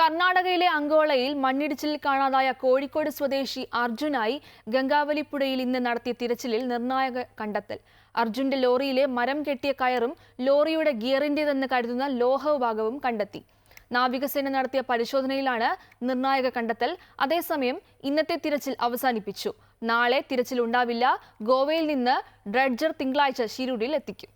കർണാടകയിലെ അങ്കോളയിൽ മണ്ണിടിച്ചിലിൽ കാണാതായ കോഴിക്കോട് സ്വദേശി അർജുനായി ഗംഗാവലിപ്പുഴയിൽ ഇന്ന് നടത്തിയ തിരച്ചിലിൽ നിർണായക കണ്ടെത്തൽ. അർജുന്റെ ലോറിയിലെ മരം കെട്ടിയ കയറും ലോറിയുടെ ഗിയറിന്റേതെന്ന് കരുതുന്ന ലോഹവിഭാഗവും കണ്ടെത്തി. നാവികസേന നടത്തിയ പരിശോധനയിലാണ് നിർണായക കണ്ടെത്തൽ. അതേസമയം ഇന്നത്തെ തിരച്ചിൽ അവസാനിപ്പിച്ചു. നാളെ തിരച്ചിൽ ഉണ്ടാവില്ല. ഗോവയിൽ നിന്ന് ഡ്രഡ്ജർ തിങ്കളാഴ്ച ശിരൂരിൽ എത്തിക്കും.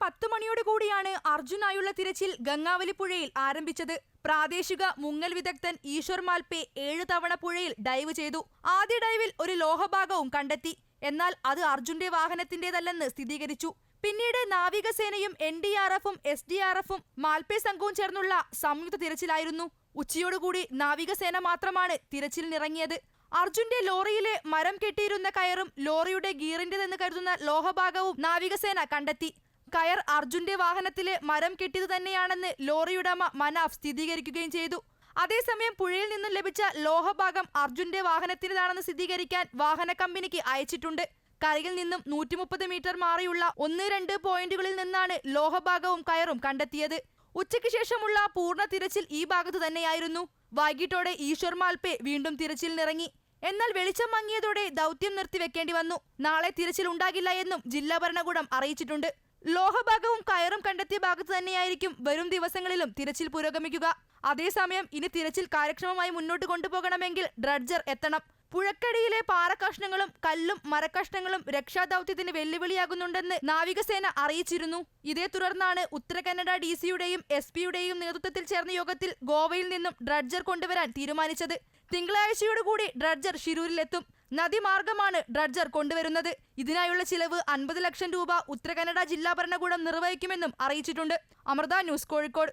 പത്ത് മണിയോട് കൂടിയാണ് അർജുനായുള്ള തിരച്ചിൽ ഗംഗാവലി പുഴയിൽ ആരംഭിച്ചത്. പ്രാദേശിക മുങ്ങൽ വിദഗ്ധൻ ഈശ്വർ മാൽപേ ഏഴ് തവണ പുഴയിൽ ഡൈവ് ചെയ്തു. ആദ്യ ഡൈവിൽ ഒരു ലോഹഭാഗവും കണ്ടെത്തി. എന്നാൽ അത് അർജുന്റെ വാഹനത്തിന്റേതല്ലെന്ന് സ്ഥിരീകരിച്ചു. പിന്നീട് നാവികസേനയും എൻ ഡി ആർ എഫും എസ് ഡി ആർ എഫും മാൽപേ സംഘവും ചേർന്നുള്ള സംയുക്ത തിരച്ചിലായിരുന്നു. ഉച്ചയോടുകൂടി നാവികസേന മാത്രമാണ് തിരച്ചിലിനിറങ്ങിയത്. അർജുന്റെ ലോറിയിലെ മരം കെട്ടിയിരുന്ന കയറും ലോറിയുടെ ഗീറിന്റേതെന്ന് കരുതുന്ന ലോഹഭാഗവും നാവികസേന കണ്ടെത്തി. കയർ അർജുന്റെ വാഹനത്തിലെ മരം കെട്ടിയത് തന്നെയാണെന്ന് ലോറിയുടമ മനാഫ് സ്ഥിരീകരിക്കുകയും ചെയ്തു. അതേസമയം പുഴയിൽ നിന്നും ലഭിച്ച ലോഹഭാഗം അർജുന്റെ വാഹനത്തിനാണെന്ന് സ്ഥിരീകരിക്കാൻ വാഹന കമ്പനിക്ക് അയച്ചിട്ടുണ്ട്. കരയിൽ നിന്നും നൂറ്റി മുപ്പത് മീറ്റർ മാറിയുള്ള ഒന്ന് രണ്ട് പോയിന്റുകളിൽ നിന്നാണ് ലോഹഭാഗവും കയറും കണ്ടെത്തിയത്. ഉച്ചയ്ക്ക് ശേഷമുള്ള പൂർണ തിരച്ചിൽ ഈ ഭാഗത്ത് തന്നെയായിരുന്നു. വൈകിട്ടോടെ ഈശ്വർ മാൽപേ വീണ്ടും തിരച്ചിലിനിറങ്ങി. എന്നാൽ വെളിച്ചം മങ്ങിയതോടെ ദൗത്യം നിർത്തിവെക്കേണ്ടി വന്നു. നാളെ തിരച്ചിൽ ഉണ്ടാകില്ല എന്നും ജില്ലാ ഭരണകൂടം അറിയിച്ചിട്ടുണ്ട്. ലോഹഭാഗവും കയറും കണ്ടെത്തിയ ഭാഗത്ത് തന്നെയായിരിക്കും വരും ദിവസങ്ങളിലും തിരച്ചിൽ പുരോഗമിക്കുക. അതേസമയം ഇനി തിരച്ചിൽ കാര്യക്ഷമമായി മുന്നോട്ട് കൊണ്ടുപോകണമെങ്കിൽ ഡ്രഡ്ജർ എത്തണം. പുഴക്കടിയിലെ പാറക്കഷ്ണങ്ങളും കല്ലും മരക്കഷ്ണങ്ങളും രക്ഷാദൌത്യത്തിന് വെല്ലുവിളിയാകുന്നുണ്ടെന്ന് നാവികസേന അറിയിച്ചിരുന്നു. ഇതേ തുടർന്നാണ് ഉത്തര കന്നഡ ഡി സിയുടെയും എസ് പിയുടെയും നേതൃത്വത്തിൽ ചേർന്ന യോഗത്തിൽ ഗോവയിൽ നിന്നും ഡ്രഡ്ജർ കൊണ്ടുവരാൻ തീരുമാനിച്ചത്. തിങ്കളാഴ്ചയോടുകൂടി ഡ്രഡ്ജർ ഷിരൂരിലെത്തും. നദിമാർഗമാണ് ഡ്രഡ്ജർ കൊണ്ടുവരുന്നത്. ഇതിനായുള്ള ചിലവ് അൻപത് ലക്ഷം രൂപ ഉത്തര കന്നഡ ജില്ലാ ഭരണകൂടം നിർവഹിക്കുമെന്നും അറിയിച്ചിട്ടുണ്ട്. അമൃത ന്യൂസ് കോഴിക്കോട്.